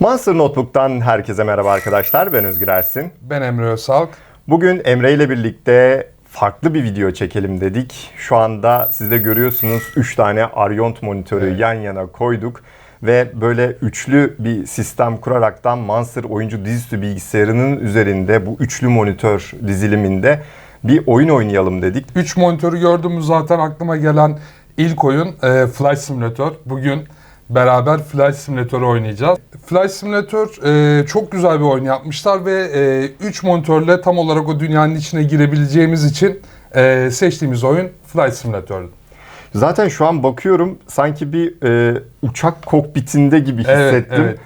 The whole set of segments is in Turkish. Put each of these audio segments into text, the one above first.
Monster Notebook'tan herkese merhaba arkadaşlar. Ben Özgür Ersin. Ben Emre Özalk. Bugün Emre ile birlikte farklı bir video çekelim dedik. Şu anda siz de görüyorsunuz 3 tane Ariont monitörü Evet. yan yana koyduk. Ve böyle üçlü bir sistem kuraraktan Monster oyuncu dizüstü bilgisayarının üzerinde bu üçlü monitör diziliminde bir oyun oynayalım dedik. 3 monitörü gördüğümüz zaten aklıma gelen ilk oyun e, Flight Simulator. Bugün beraber Flight Simulator'ı oynayacağız. Flight Simulator e, çok güzel bir oyun yapmışlar ve 3 monitörle tam olarak o dünyanın içine girebileceğimiz için e, seçtiğimiz oyun Flight Simulator. Zaten şu an bakıyorum sanki bir e, uçak kokpitinde gibi Evet, hissettim. evet.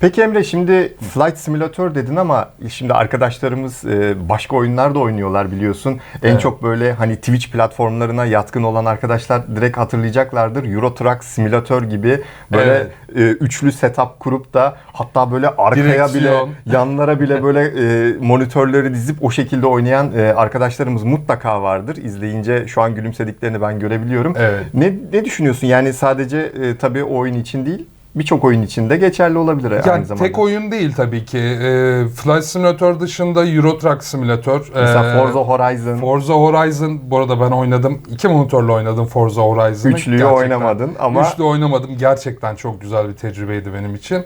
Peki Emre şimdi Flight Simulator dedin ama şimdi arkadaşlarımız e, başka oyunlar da oynuyorlar biliyorsun. En Evet. çok böyle hani Twitch platformlarına yatkın olan arkadaşlar direkt hatırlayacaklardır. Euro Truck Simulator gibi böyle Evet. e, üçlü setup kurup da hatta böyle arkaya bile Direksiyon. yanlara bile böyle e, monitörleri dizip o şekilde oynayan arkadaşlarımız mutlaka vardır. İzleyince şu an gülümsediklerini ben görebiliyorum. Evet. Ne, ne düşünüyorsun? Yani sadece tabii o oyun için değil, birçok oyun için de geçerli olabilir aynı Yani zamanda. tek oyun değil tabii ki. E, Flight Simulator dışında Euro Truck Simulator. Mesela e, Forza Horizon, Forza Horizon bu arada ben oynadım. iki monitörle oynadım Forza Horizon'ı. üçlüyü Gerçekten- oynamadın ama Üçlü oynamadım. Gerçekten çok güzel bir tecrübeydi benim için.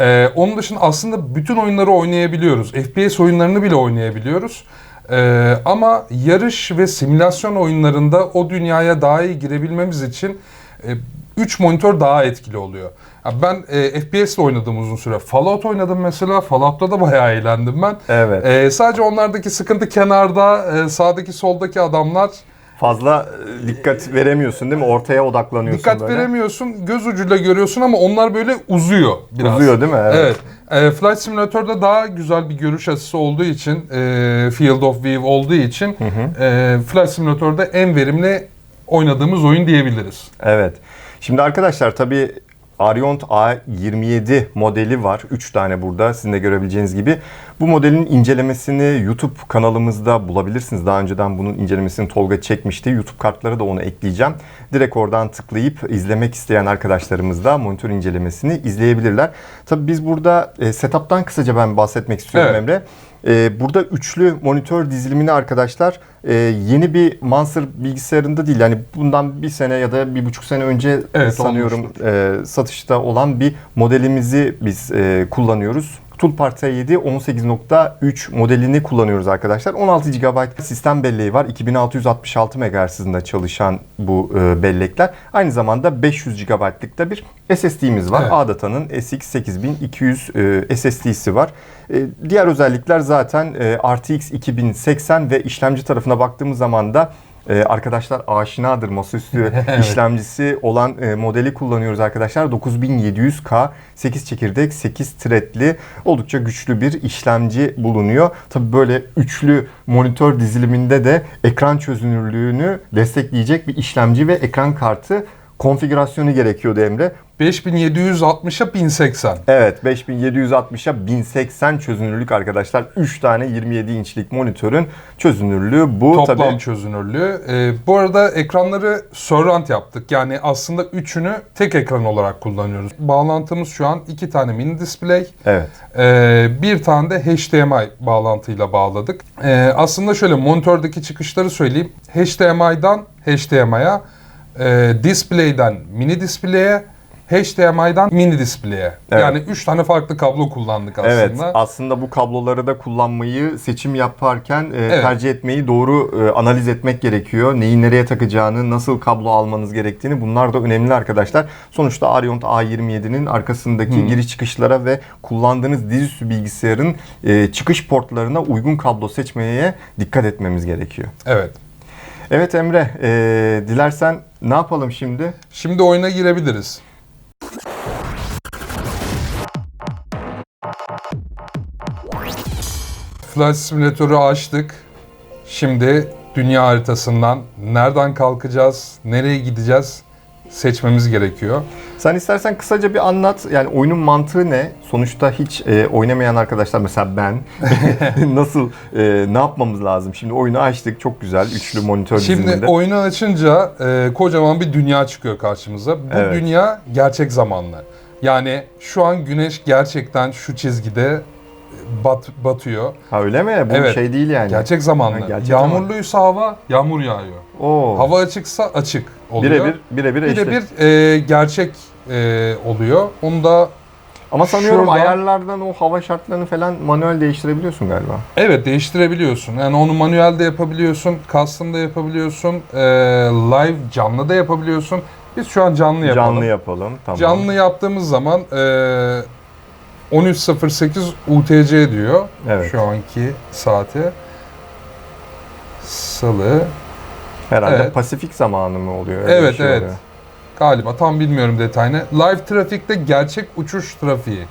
Ee, onun dışında aslında bütün oyunları oynayabiliyoruz. FPS oyunlarını bile oynayabiliyoruz. Ee, ama yarış ve simülasyon oyunlarında o dünyaya daha iyi girebilmemiz için 3 monitör daha etkili oluyor. Ya ben e, FPS ile oynadım uzun süre. Fallout oynadım mesela. Fallout'ta da bayağı eğlendim ben. evet Ee, sadece onlardaki sıkıntı kenarda e, sağdaki soldaki adamlar fazla e, dikkat veremiyorsun değil mi? Ortaya odaklanıyorsun dikkat böyle. veremiyorsun göz ucuyla görüyorsun ama onlar böyle uzuyor biraz. Uzuyor değil mi? Evet. E, Flight Simulator'da daha güzel bir görüş açısı olduğu için, e, Field of View olduğu için e, Flight Simulator'da en verimli oynadığımız oyun diyebiliriz. Evet. Şimdi arkadaşlar tabii Ariont A27 modeli var. 3 tane burada sizin de görebileceğiniz gibi. Bu modelin incelemesini YouTube kanalımızda bulabilirsiniz. Daha önceden bunun incelemesini Tolga çekmişti. YouTube kartları da onu ekleyeceğim. Direkt oradan tıklayıp izlemek isteyen arkadaşlarımız da monitör incelemesini izleyebilirler. Tabii biz burada e, setup'tan kısaca ben bahsetmek istiyorum Evet. Emre. Ee, burada üçlü monitör dizilimini arkadaşlar e, yeni bir Monster bilgisayarında değil yani bundan bir sene ya da bir buçuk sene önce Evet, sanıyorum olmuştur. e, satışta olan bir modelimizi biz e, kullanıyoruz. Toolpart T7 18.3 modelini kullanıyoruz arkadaşlar. 16 GB sistem belleği var. 2666 MHz hızında çalışan bu e, bellekler. Aynı zamanda 500 GB'lık da bir SSD'miz var. Evet. ADATA'nın SX8200 e, SSD'si var. E, diğer özellikler zaten e, RTX 2080 ve işlemci tarafına baktığımız zaman da e, arkadaşlar aşinadır masaüstü işlemcisi olan e, modeli kullanıyoruz arkadaşlar. 9700K 8 çekirdek 8 threadli oldukça güçlü bir işlemci bulunuyor. Tabi böyle üçlü monitör diziliminde de ekran çözünürlüğünü destekleyecek bir işlemci ve ekran kartı konfigürasyonu gerekiyordu Emre. 5760'a 1080. Evet 5760'a 1080 çözünürlük arkadaşlar. 3 tane 27 inçlik monitörün çözünürlüğü bu. Toplam Tabii çözünürlüğü. Ee, bu arada ekranları surround yaptık. Yani aslında üçünü tek ekran olarak kullanıyoruz. Bağlantımız şu an iki tane mini display. Evet. Ee, bir tane de HDMI bağlantıyla bağladık. Ee, aslında şöyle monitördeki çıkışları söyleyeyim. HDMI'dan HDMI'ye, e, display'den mini display'e, HDMI'dan mini display'e. Evet. Yani üç tane farklı kablo kullandık aslında. Evet, aslında bu kabloları da kullanmayı seçim yaparken e, Evet. tercih etmeyi doğru e, analiz etmek gerekiyor. Neyi nereye takacağını, nasıl kablo almanız gerektiğini bunlar da önemli arkadaşlar. Sonuçta Ariont A27'nin arkasındaki giriş çıkışlara ve kullandığınız dizüstü bilgisayarın e, çıkış portlarına uygun kablo seçmeye dikkat etmemiz gerekiyor. Evet. Evet Emre, e, dilersen ne yapalım şimdi? Şimdi oyuna girebiliriz. Flight Simulator'u açtık. Şimdi dünya haritasından nereden kalkacağız, nereye gideceğiz seçmemiz gerekiyor. Sen istersen kısaca bir anlat. Yani oyunun mantığı ne? Sonuçta hiç e, oynamayan arkadaşlar mesela ben nasıl e, ne yapmamız lazım? Şimdi oyunu açtık. Çok güzel. Üçlü monitör Şimdi diziliminde. oyunu açınca e, kocaman bir dünya çıkıyor karşımıza. Bu Evet. dünya gerçek zamanlı. Yani şu an güneş gerçekten şu çizgide bat, batıyor. Ha öyle mi? Bu Evet. şey değil yani. Gerçek zamanlı. Ha, gerçek Yağmurluysa hava, yağmur yağıyor. Oo. Hava açıksa açık oluyor. birebir birebir eşit. Birebir e, gerçek e, oluyor. Onu da Ama sanıyorum Şuradan- ayarlardan o hava şartlarını falan manuel değiştirebiliyorsun galiba. evet değiştirebiliyorsun. Yani onu manuelde yapabiliyorsun, custom'da yapabiliyorsun, e, live canlı da yapabiliyorsun. Biz şu an canlı yapalım. Canlı yapalım. Tamam. Canlı yaptığımız zaman e, 13.08 UTC diyor Evet. şu anki saati. Salı. Herhalde Evet. Pasifik zamanı mı oluyor? Öyle Evet şey evet. oluyor. Galiba tam bilmiyorum detayını. Live trafikte gerçek uçuş trafiği.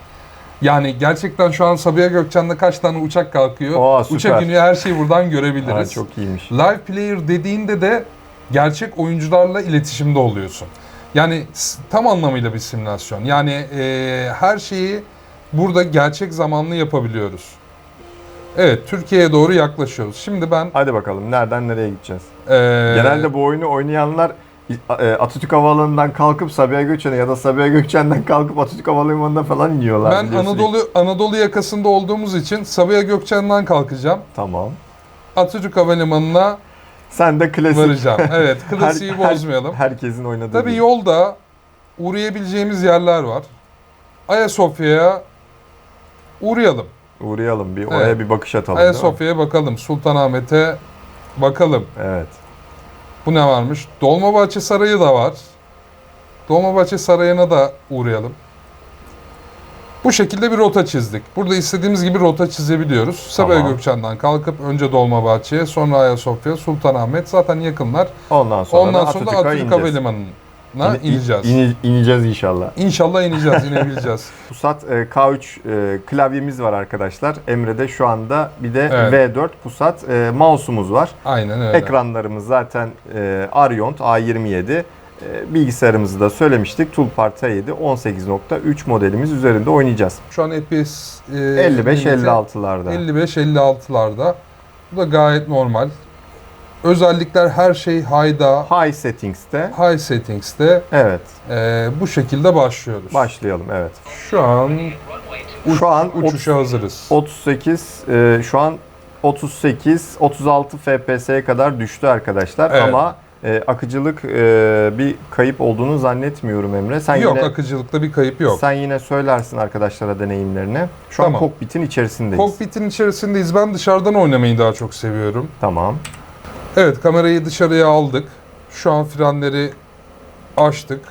Yani gerçekten şu an Sabiha Gökçen'de kaç tane uçak kalkıyor. Aa, süper. Uçak iniyor her şeyi buradan görebiliriz. çok iyiymiş. Live player dediğinde de gerçek oyuncularla iletişimde oluyorsun. Yani tam anlamıyla bir simülasyon. Yani e, her şeyi burada gerçek zamanlı yapabiliyoruz. Evet, Türkiye'ye doğru yaklaşıyoruz. Şimdi ben Hadi bakalım nereden nereye gideceğiz? e, Genelde bu oyunu oynayanlar e, Atatürk Havaalanı'ndan kalkıp Sabiha Gökçen'e ya da Sabiha Gökçen'den kalkıp Atatürk Havalimanı'na falan iniyorlar. ben biliyorsun. Anadolu Anadolu yakasında olduğumuz için Sabiha Gökçen'den kalkacağım. Tamam. Atatürk Havalimanı'na Sen de klasik. varacağım. Evet, klasiği Her- her- bozmayalım. herkesin oynadığı. Tabii gibi. yolda uğrayabileceğimiz yerler var. Ayasofya'ya uğrayalım. Uğrayalım bir oraya Evet. bir bakış atalım. Ayasofya'ya bakalım. Sultanahmet'e bakalım. Evet. Bu ne varmış? Dolmabahçe Sarayı da var. Dolmabahçe Sarayı'na da uğrayalım. Bu şekilde bir rota çizdik. Burada istediğimiz gibi rota çizebiliyoruz. Sabiha Tamam. Gökçen'den kalkıp önce Dolmabahçe'ye, sonra Ayasofya, Sultanahmet zaten yakınlar. Ondan sonra Ondan da sonra da Atatürk ineceğiz. Havalimanı'na İni- ineceğiz. ini- ineceğiz inşallah. İnşallah ineceğiz, inebileceğiz. Pusat e, K3 e, klavyemiz var arkadaşlar. Emre'de şu anda bir de Evet. V4 Pusat e, mouse'umuz var. Aynen öyle. Ekranlarımız zaten e, Ariont A27. E, bilgisayarımızı da söylemiştik. Toolpar T7 18.3 modelimiz üzerinde oynayacağız. Şu an FPS e, 55-56'larda. 55-56'larda. Bu da gayet normal. Özellikler her şey high'da, High settings'te. high settings'te Evet. e, bu şekilde başlıyoruz. Başlayalım evet. Şu an Şu an uçuşa hazırız. 38 e, şu an 38 36 FPS'ye kadar düştü arkadaşlar Evet. ama e, akıcılık e, bir kayıp olduğunu zannetmiyorum Emre. Sen yok yine akıcılıkta bir kayıp yok. sen yine söylersin arkadaşlara deneyimlerini. Şu Tamam. an kokpitin içerisindeyiz. Kokpitin içerisindeyiz. Ben dışarıdan oynamayı daha çok seviyorum. Tamam. Evet kamerayı dışarıya aldık. Şu an frenleri açtık.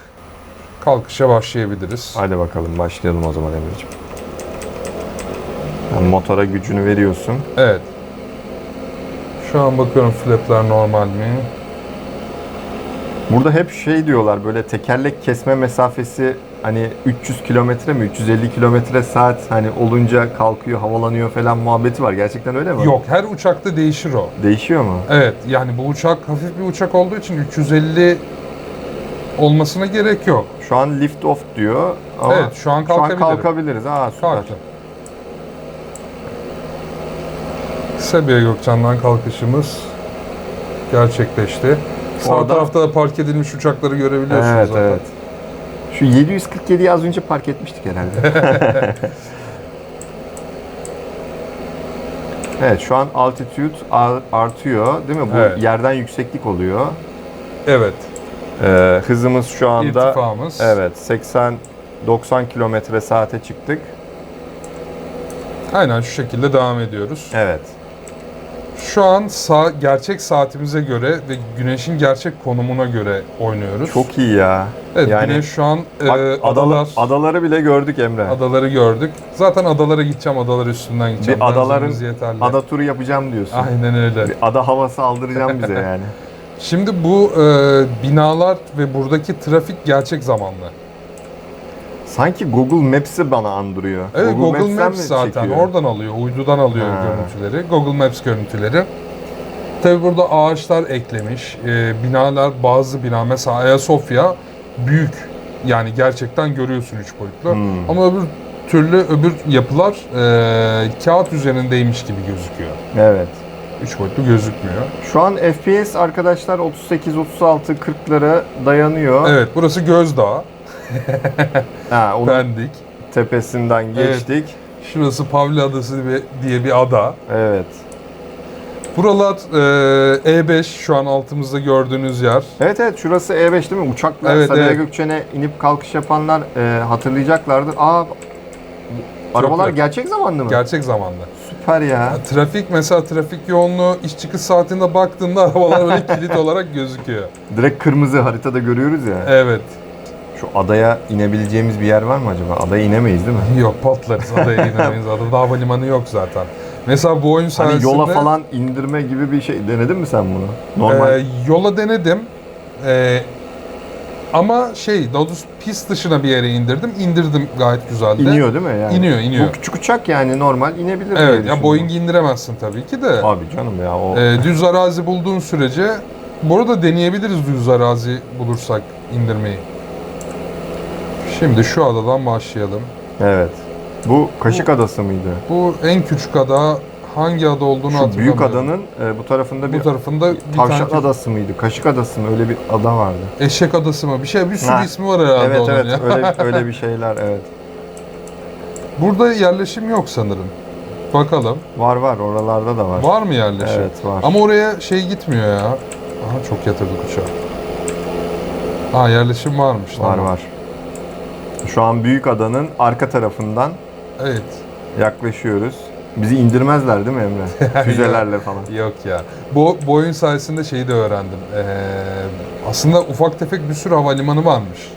Kalkışa başlayabiliriz. Hadi bakalım başlayalım o zaman Emre'ciğim. Yani motora gücünü veriyorsun. Evet. Şu an bakıyorum flapler normal mi? Burada hep şey diyorlar böyle tekerlek kesme mesafesi hani 300 kilometre mi 350 kilometre saat hani olunca kalkıyor havalanıyor falan muhabbeti var. Gerçekten öyle mi? Yok her uçakta değişir o. Değişiyor mu? Evet yani bu uçak hafif bir uçak olduğu için 350 olmasına gerek yok. Şu an lift off diyor ama evet şu an şu an kalkabiliriz. Aa süper. Kalktım. Sabiha Gökçen'den kalkışımız gerçekleşti. Sağ Orada- tarafta da park edilmiş uçakları görebiliyorsunuz Evet zaten. evet. Şu 747'yi az önce park etmiştik herhalde. evet şu an altitude ar- artıyor değil mi? Bu Evet. yerden yükseklik oluyor. Evet. Ee, hızımız şu anda İrtifamız. evet 80 90 kilometre saate çıktık. Aynen şu şekilde devam ediyoruz. Evet. Şu an sağ, gerçek saatimize göre ve güneşin gerçek konumuna göre oynuyoruz. Çok iyi ya. Evet, yani güneş şu an e, adalar, adalar, adaları bile gördük Emre. adaları gördük. Zaten adalara gideceğim, adalar üstünden gideceğim. Bir adaların- yeterli. Ada turu yapacağım diyorsun. Aynen öyle. Bir ada havası aldıracağım bize yani. Şimdi bu e, binalar ve buradaki trafik gerçek zamanlı. Sanki Google Maps'i bana andırıyor. Evet Google, Maps'ten Maps mi zaten çekiyor? oradan alıyor, uydudan alıyor Ha. görüntüleri. Google Maps görüntüleri. Tabi burada ağaçlar eklemiş, e, binalar bazı bina mesela Ayasofya büyük Yani gerçekten görüyorsun 3 boyutlu. Hmm. Ama öbür türlü öbür yapılar e, kağıt üzerindeymiş gibi gözüküyor. Evet. 3 boyutlu gözükmüyor. Şu an FPS arkadaşlar 38, 36, 40'lara dayanıyor. Evet burası Gözdağı, Ha, onun Pendik. tepesinden geçtik. Şurası Pavli Adası diye bir ada. Evet. Buralar e, E5 şu an altımızda gördüğünüz yer. Evet evet şurası E5 değil mi? Uçakla Evet, Sabiha evet. Gökçen'e inip kalkış yapanlar e, hatırlayacaklardır. Aa arabalar net. gerçek zamanlı mı? Gerçek zamanda. Süper ya. Ya, trafik mesela trafik yoğunluğu iş çıkış saatinde baktığında arabalar böyle kilit olarak gözüküyor. Direkt kırmızı haritada görüyoruz ya. Evet. Şu adaya inebileceğimiz bir yer var mı acaba? Adaya inemeyiz değil mi? Yok patlarız adaya inemeyiz. Adada havalimanı yok zaten. Mesela bu oyun Hani sayesinde yola falan indirme gibi bir şey denedin mi sen bunu? Normal. e, yola denedim. E, ama şey daha doğrusu pist dışına bir yere indirdim. İndirdim gayet güzeldi. iniyor değil mi yani? İniyor, iniyor. Bu küçük uçak yani normal inebilir diye Evet ya düşündüm. Boeing'i indiremezsin tabii ki de. Abi canım ya o. E, düz arazi bulduğun sürece bu arada deneyebiliriz düz arazi bulursak indirmeyi. Şimdi şu adadan başlayalım. Evet. Bu Kaşık Adası mıydı? Bu en küçük ada hangi ada olduğunu Şu hatırlamıyorum. büyük adanın e, bu tarafında bir bu tarafında bir Tavşan tane Adası mıydı? Kaşık Adası mı? Öyle bir ada vardı. eşek adası mı? Bir şey bir sürü Ha. ismi var herhalde evet onun evet ya. öyle öyle bir şeyler evet. Burada yerleşim yok sanırım. Bakalım. Var var oralarda da var. Var mı yerleşim? Evet var. Ama oraya şey gitmiyor ya. Aha çok yatırdık uçağı. Ha yerleşim varmış. var tamam. var. Şu an büyük adanın arka tarafından Evet. yaklaşıyoruz. Bizi indirmezler değil mi Emre? Füzelerle falan. Yok ya. Bu, bu oyun sayesinde şeyi de öğrendim. Ee, aslında ufak tefek bir sürü havalimanı varmış.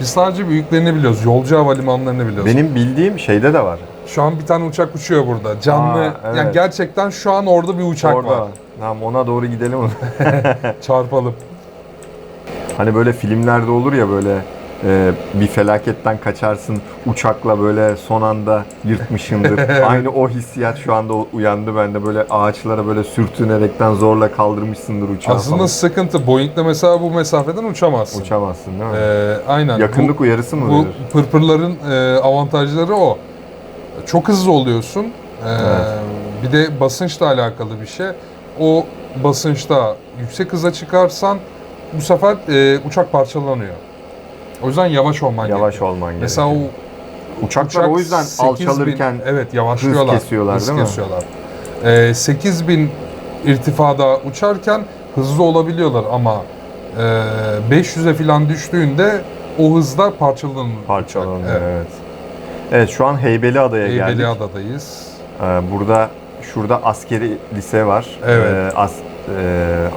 Biz sadece büyüklerini biliyoruz. Yolcu havalimanlarını biliyoruz. Benim bildiğim şeyde de var. Şu an bir tane uçak uçuyor burada. Canlı. Aa, evet. Yani gerçekten şu an orada bir uçak Orada. var. Tamam ona doğru gidelim. Çarpalım. hani böyle filmlerde olur ya böyle e, bir felaketten kaçarsın uçakla böyle son anda yırtmışındır. Aynı o hissiyat şu anda uyandı bende böyle ağaçlara böyle sürtünerekten zorla kaldırmışsındır uçağı Aslında falan. sıkıntı. Boeing'le mesela bu mesafeden uçamazsın. Uçamazsın değil mi? Ee, aynen. Yakınlık uyarısı mı Bu, bu verir? pırpırların e, avantajları o. Çok hızlı oluyorsun. Ee, Evet. Bir de basınçla alakalı bir şey. O basınçta yüksek hıza çıkarsan bu sefer e, uçak parçalanıyor. O yüzden yavaş olman Yavaş gerekiyor. olman gerekiyor. Mesela o Uçaklar uçak o yüzden 8000 alçalırken evet yavaşlıyorlar. hız kesiyorlar, hız değil mi? kesiyorlar. Ee, 8000 irtifada uçarken hızlı olabiliyorlar ama e, 500'e falan düştüğünde o hızda parçalanıyor. uçak. parçalanıyor. Evet. Evet. evet. şu an Heybeliada'ya geldik. Heybeliada'dayız. Ee, burada şurada askeri lise var. Evet. Ee, as,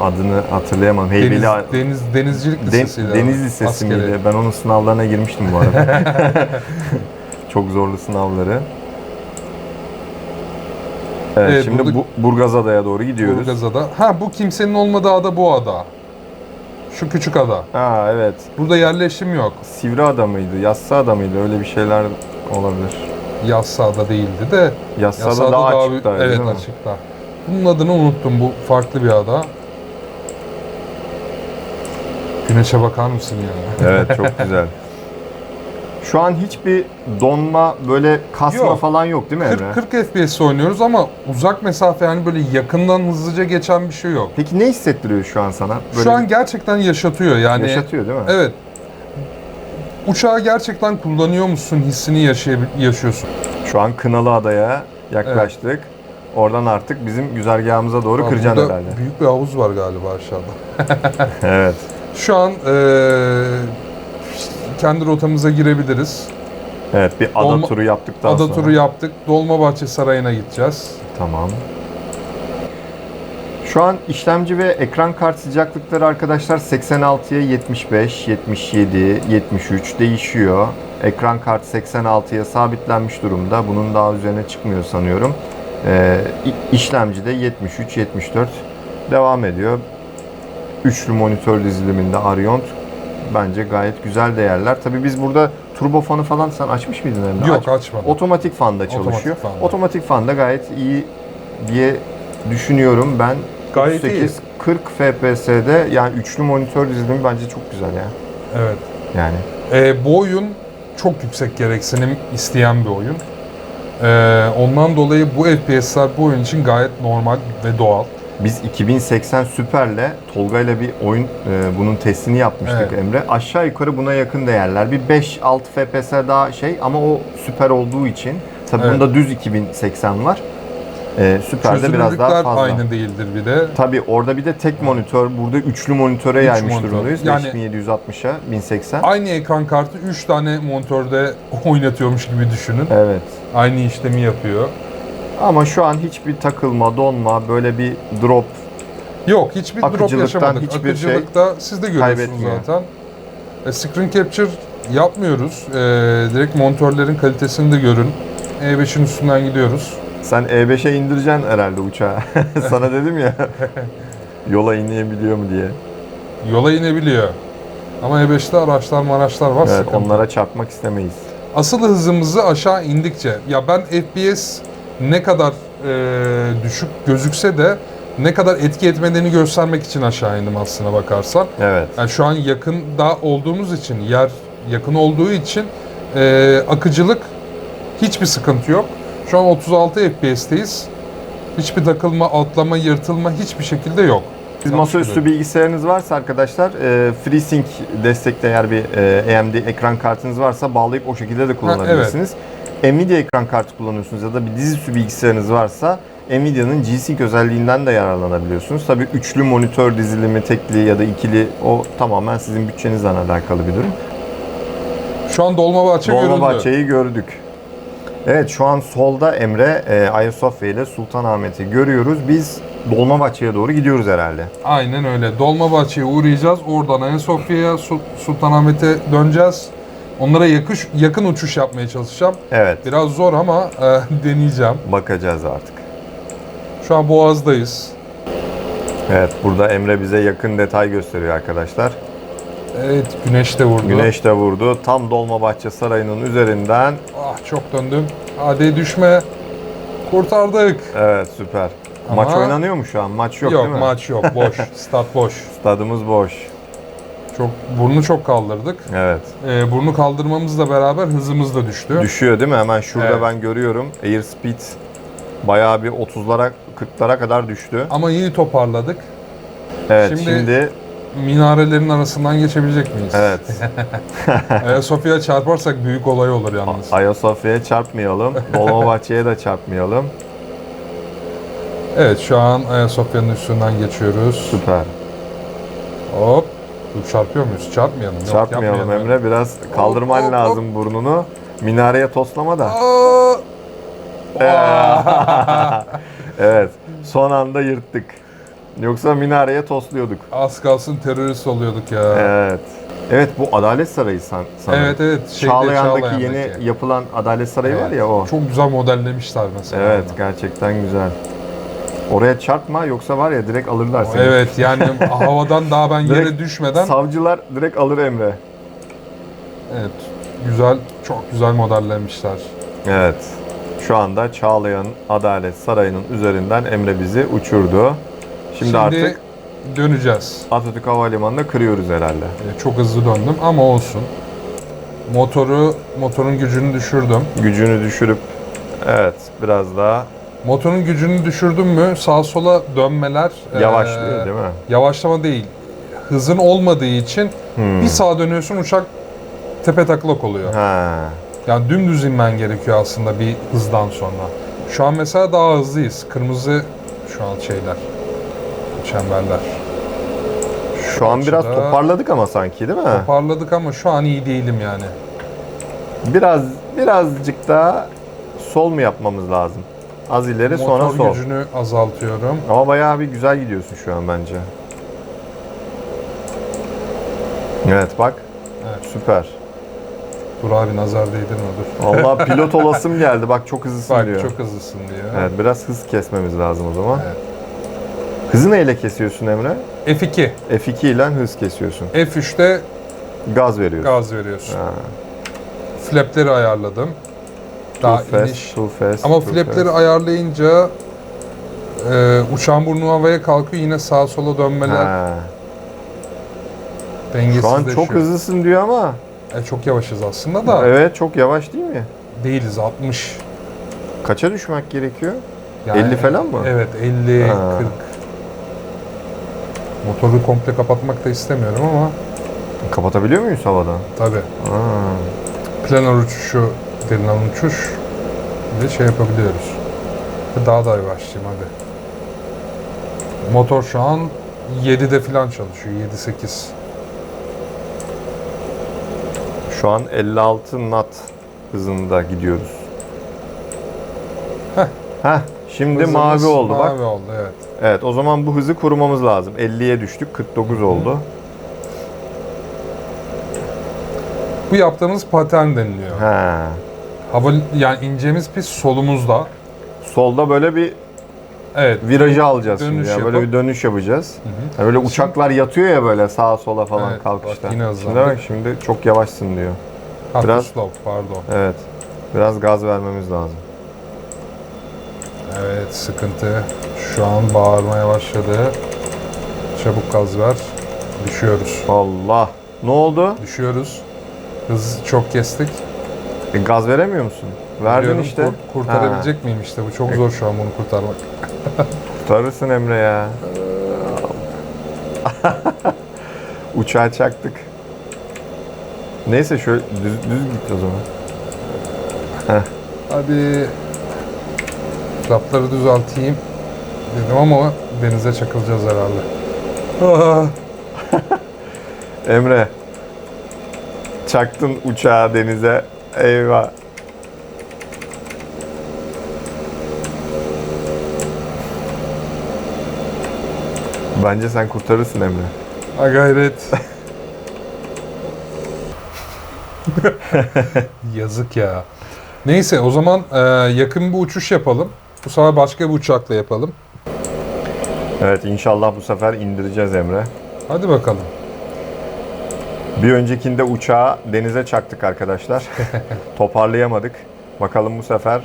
adını hatırlayamam. Deniz, Heybeli deniz, denizcilik Den- lisesiydi. Deniz Lisesi Askeri. miydi? Ben onun sınavlarına girmiştim bu arada. Çok zorlu sınavları. Evet, Evet, şimdi burada- bu, Burgazada'ya doğru gidiyoruz. Burgazada. Ha bu kimsenin olmadığı ada bu ada. Şu küçük ada. Ha evet. Burada yerleşim yok. Sivri Ada mıydı? Yassı Ada mıydı? Öyle bir şeyler olabilir. Yassıada değildi de. Yassıada Yassıada daha daha büyük- Evet açıkta. Bunun adını unuttum. Bu farklı bir ada. Güneşe bakar mısın ya? Evet çok güzel. Şu an hiçbir donma böyle kasma Yok. falan yok değil mi Emre? 40, 40 FPS oynuyoruz ama uzak mesafe yani böyle yakından hızlıca geçen bir şey yok. Peki ne hissettiriyor şu an sana? Böyle Şu an gerçekten yaşatıyor yani. yaşatıyor değil mi? Evet. Uçağı gerçekten kullanıyor musun hissini yaşayabil- yaşıyorsun. Şu an Kınalı Adaya yaklaştık. Oradan artık bizim güzergahımıza doğru Aa, kıracaksın herhalde. büyük bir havuz var galiba aşağıda. Evet. Şu an eee, kendi rotamıza girebiliriz. Evet bir ada Dolma- turu yaptıktan Ada sonra. turu yaptık. Dolmabahçe Sarayı'na gideceğiz. Tamam. Şu an işlemci ve ekran kart sıcaklıkları arkadaşlar 86'ya 75, 77, 73 değişiyor. Ekran kart 86'ya sabitlenmiş durumda. Bunun daha üzerine çıkmıyor sanıyorum. İ- işlemci de 73, 74 devam ediyor. Üçlü monitör diziliminde Ariont bence gayet güzel değerler. Tabii biz burada turbo fanı falan sen açmış mıydın Emre? Yok Aç- açmadım. Otomatik fanda Otomatik çalışıyor. fanda. Otomatik fanda gayet iyi diye düşünüyorum ben. Gayet iyi. 38 40 FPS'de yani üçlü monitör dizilimi bence çok güzel ya. Evet. Yani Ee, bu oyun çok yüksek gereksinim isteyen bir oyun. Ee, ondan dolayı bu FPS'ler bu oyun için gayet normal ve doğal. biz 2080 Super'le Tolga'yla bir oyun e, bunun testini yapmıştık Evet. Emre. Aşağı yukarı buna yakın değerler. Bir 5-6 FPS daha şey ama o süper olduğu için tabii Evet. bunda düz 2080 var. E, Süper'de biraz daha fazla. aynı değildir bir de. Tabii orada bir de tek monitör, burada üçlü monitöre Üç yaymış monitör. durumdayız. Yani- 5760'a 1080. Aynı ekran kartı 3 tane monitörde oynatıyormuş gibi düşünün. Evet. Aynı işlemi yapıyor. Ama şu an hiçbir takılma, donma, böyle bir drop Yok hiçbir drop yaşamadık. hiçbir şey Akıcılıkta siz de görüyorsunuz zaten. E, screen capture yapmıyoruz. E, direkt monitörlerin kalitesini de görün. E5'in üstünden gidiyoruz. Sen E5'e indireceksin herhalde uçağı. Sana dedim ya. yola inebiliyor mu diye. Yola inebiliyor. Ama E5'te araçlar maraçlar var. Evet, sıkıntı. onlara çarpmak istemeyiz. Asıl hızımızı aşağı indikçe, ya ben FPS ne kadar e, düşük gözükse de ne kadar etki etmediğini göstermek için aşağı indim aslına bakarsan. Evet. Yani şu an yakında olduğumuz için, yer yakın olduğu için e, akıcılık hiçbir sıkıntı yok. Şu an 36 FPS'teyiz. Hiçbir takılma, atlama, yırtılma hiçbir şekilde yok. Siz masaüstü bilgisayarınız varsa arkadaşlar e, FreeSync destekli eğer bir e, AMD ekran kartınız varsa bağlayıp o şekilde de kullanabilirsiniz. Nvidia ekran kartı kullanıyorsunuz ya da bir dizüstü bilgisayarınız varsa Nvidia'nın G-Sync özelliğinden de yararlanabiliyorsunuz. Tabii üçlü monitör dizilimi, tekli ya da ikili o tamamen sizin bütçenizle alakalı bir durum. Şu an Dolmabahçe görüldü. Dolmabahçe'yi gördük. Evet şu an solda Emre e, Ayasofya ile Sultanahmet'i görüyoruz. Biz Dolmabahçe'ye doğru gidiyoruz herhalde. Aynen öyle. Dolmabahçe'ye uğrayacağız. Oradan Ayasofya'ya, Su- Sultanahmet'e döneceğiz. Onlara yakış, yakın uçuş yapmaya çalışacağım. Evet Biraz zor ama e, deneyeceğim. bakacağız artık. Şu an Boğaz'dayız. Evet burada Emre bize yakın detay gösteriyor arkadaşlar. Evet, güneş de vurdu. Güneş de vurdu. Tam Dolmabahçe Sarayı'nın üzerinden. Ah çok döndüm. Hadi düşme. Kurtardık. Evet süper. Ama- Maç oynanıyor mu şu an? Maç yok, Yok, değil mi? maç yok. Boş. Stat boş. Stadımız boş. Çok burnu çok kaldırdık. Evet. Ee, burnu kaldırmamızla beraber hızımız da düştü. Düşüyor değil mi? Hemen şurada Evet. ben görüyorum. Airspeed bayağı bir 30'lara 40'lara kadar düştü. Ama iyi toparladık. Evet Şimdi- şimdi Minarelerin arasından geçebilecek miyiz? evet. Ayasofya'ya çarparsak büyük olay olur yalnız. Ayasofya'ya çarpmayalım. Dolmabahçe'ye de çarpmayalım. Evet şu an Ayasofya'nın üstünden geçiyoruz. Süper. Hop. Dur, çarpıyor muyuz? Çarpmayalım. Yok, Çarpmayalım yapmayalım. Emre. Biraz kaldırman hop, hop. lazım burnunu. Minareye toslama da. Evet. Son anda yırttık. Yoksa minareye tosluyorduk. Az kalsın terörist oluyorduk ya. Evet. Evet bu Adalet Sarayı san sanırım. Evet evet. Şeyde, Çağlayan'daki yeni Çağlayan'daki. yapılan Adalet Sarayı var ya o. Çok güzel modellemişler mesela. Evet onu. gerçekten güzel. Oraya çarpma yoksa var ya direkt alırlar seni. Evet yani havadan daha ben yere Direkt düşmeden Savcılar direkt alır Emre. evet güzel çok güzel modellemişler. Evet. Şu anda Çağlayan Adalet Sarayı'nın üzerinden Emre bizi uçurdu. Şimdi, artık döneceğiz. Atatürk Havalimanı'nda kırıyoruz herhalde. Ee, Çok hızlı döndüm ama olsun. Motoru motorun gücünü düşürdüm. Gücünü düşürüp evet biraz daha Motorun gücünü düşürdüm mü sağa sola dönmeler yavaşlıyor ee, değil mi? Yavaşlama değil. Hızın olmadığı için Hmm. bir sağa dönüyorsun uçak tepe taklak oluyor. Ha. Yani dümdüz inmen gerekiyor aslında bir hızdan sonra. Şu an mesela daha hızlıyız. Kırmızı şu an şeyler. Çemberler. Şu an biraz toparladık ama sanki değil mi? Toparladık ama şu an iyi değilim yani. Biraz birazcık daha sol mu yapmamız lazım? Az ileri sonra Motor sol. gücünü azaltıyorum. Ama bayağı bir güzel gidiyorsun şu an bence. Evet bak Evet. süper. Dur abi nazar değdirme dur. Vallahi pilot olasım geldi. Bak çok hızlısın Bak diyor. çok hızlısın diyor. Evet biraz hız kesmemiz lazım o zaman. Evet. Hızı neyle kesiyorsun Emre? F2. F2 ile hız kesiyorsun. F3'te Gaz veriyorsun. gaz veriyorsun. Ha. Flapleri ayarladım. Daha too fast, iniş. too fast, Ama too flapleri fast. ayarlayınca e, uçağın burnu havaya kalkıyor yine sağa sola dönmeler. Ha. Şu Dengesizleşiyor. an çok hızlısın diyor ama E, çok yavaşız aslında da evet çok yavaş değil mi? değiliz 60. Kaça düşmek gerekiyor? Yani- 50 falan mı? Evet 50, Ha. 40. Motoru komple kapatmak da istemiyorum ama Kapatabiliyor muyuz havada? tabi Aa, planar uçuşu denilen uçuş bir de şey yapabiliyoruz. Daha da yavaşlayayım hadi. Motor şu an 7'de falan çalışıyor. 7-8. şu an 56 knot hızında gidiyoruz. Heh. Heh, şimdi Hızımız mavi oldu bak. Mavi oldu evet. Evet o zaman bu hızı korumamız lazım. 50'ye düştük 49 oldu. Bu yaptığımız patern deniliyor. He. Hava yani ineceğimiz pist solumuzda. Solda böyle bir Evet. virajı alacağız Dönüş şimdi. Ya. Böyle yapıp- bir dönüş yapacağız. Hı hı. Böyle uçaklar yatıyor ya böyle sağa sola falan Evet, kalkışta. bak yine şimdi hızlandık. bak şimdi çok yavaşsın diyor. Ha, Biraz- slope pardon. Evet. Biraz gaz vermemiz lazım. Evet sıkıntı. Şu an bağırmaya başladı. Çabuk gaz ver. Düşüyoruz. Allah. Ne oldu? Düşüyoruz. Hız çok kestik. E, gaz veremiyor musun? Verdin Biliyorum, işte. kur- kurtarabilecek miyim işte bu çok zor şu an bunu kurtarmak. Kurtarırsın Emre ya. Uçağa çaktık. Neyse şöyle düz, düz git o zaman. Hadi rapları düzelteyim dedim ama denize çakılacağız herhalde. Emre. Çaktın uçağı denize. Eyvah. Bence sen kurtarırsın Emre. ha gayret. Yazık ya. Neyse o zaman e, yakın bir uçuş yapalım. Bu sefer başka bir uçakla yapalım. Evet inşallah bu sefer indireceğiz Emre. Hadi bakalım. Bir öncekinde uçağı denize çaktık arkadaşlar. Toparlayamadık. Bakalım bu sefer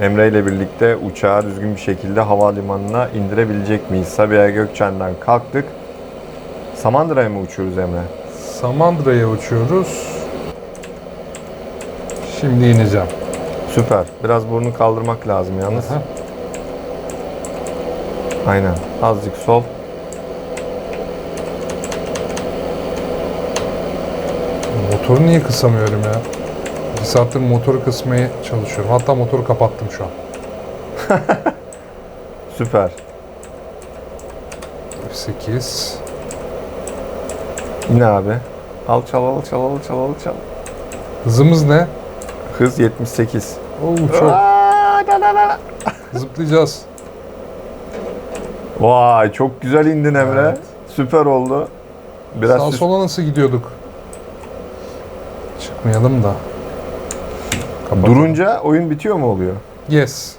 Emre ile birlikte uçağı düzgün bir şekilde havalimanına indirebilecek miyiz? Sabiha Gökçen'den kalktık. Samandıra'ya mı uçuyoruz Emre? Samandıra'ya uçuyoruz. Şimdi ineceğim. Süper. Biraz burnunu kaldırmak lazım yalnız. Aha. Aynen. Azıcık sol. Motoru niye kısamıyorum ya? Bir saattir motoru kısmaya çalışıyorum. Hatta motoru kapattım şu an. Süper. F8. İn abi. Alçal alçal alçal alçal. Hızımız ne? Hız 78. Oo çok. Aa. Zıplayacağız. Vay çok güzel indin Emre. Evet. Süper oldu. Biraz Sağ sola nasıl gidiyorduk? Çıkmayalım da. Kapatalım. Durunca oyun bitiyor mu oluyor? Yes.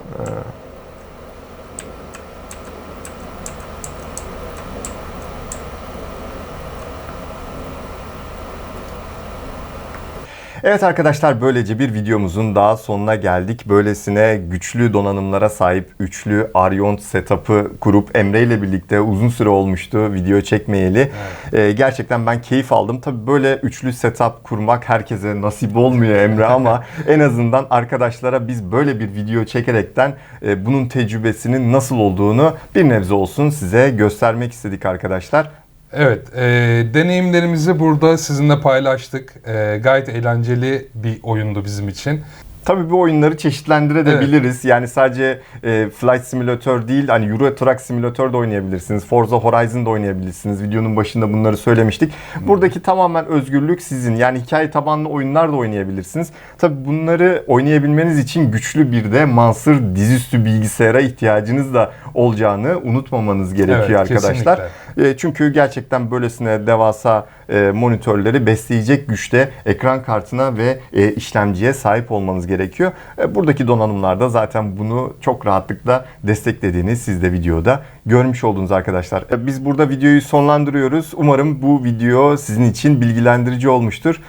Evet arkadaşlar böylece bir videomuzun daha sonuna geldik. Böylesine güçlü donanımlara sahip üçlü Arion setup'ı kurup Emre ile birlikte uzun süre olmuştu video çekmeyeli. Ee, gerçekten ben keyif aldım. Tabii böyle üçlü setup kurmak herkese nasip olmuyor Emre ama en azından arkadaşlara biz böyle bir video çekerekten e, bunun tecrübesinin nasıl olduğunu bir nebze olsun size göstermek istedik arkadaşlar. Evet, e, deneyimlerimizi burada sizinle paylaştık. E, gayet eğlenceli bir oyundu bizim için. Tabii bu oyunları çeşitlendirebiliriz. Yani sadece e, Flight Simulator değil, hani Euro Truck Simulator da oynayabilirsiniz. Forza Horizon da oynayabilirsiniz. Videonun başında bunları söylemiştik. Buradaki tamamen özgürlük sizin. Yani hikaye tabanlı oyunlar da oynayabilirsiniz. Tabii bunları oynayabilmeniz için güçlü bir de Mansur dizüstü bilgisayara ihtiyacınız da olacağını unutmamanız gerekiyor Evet, arkadaşlar. kesinlikle. E, çünkü gerçekten böylesine devasa e, monitörleri besleyecek güçte ekran kartına ve e, işlemciye sahip olmanız gerekiyor. E, buradaki donanımlarda zaten bunu çok rahatlıkla desteklediğini siz de videoda görmüş oldunuz arkadaşlar. E, biz burada videoyu sonlandırıyoruz. Umarım bu video sizin için bilgilendirici olmuştur.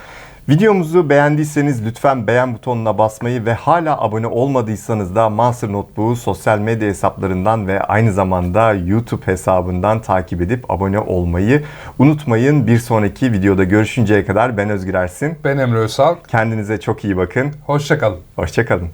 Videomuzu beğendiyseniz lütfen beğen butonuna basmayı ve hala abone olmadıysanız da Monster Notebook'u sosyal medya hesaplarından ve aynı zamanda YouTube hesabından takip edip abone olmayı unutmayın. Bir sonraki videoda görüşünceye kadar ben Özgür Ersin. Ben Emre Özal. Kendinize çok iyi bakın. Hoşçakalın. Hoşçakalın.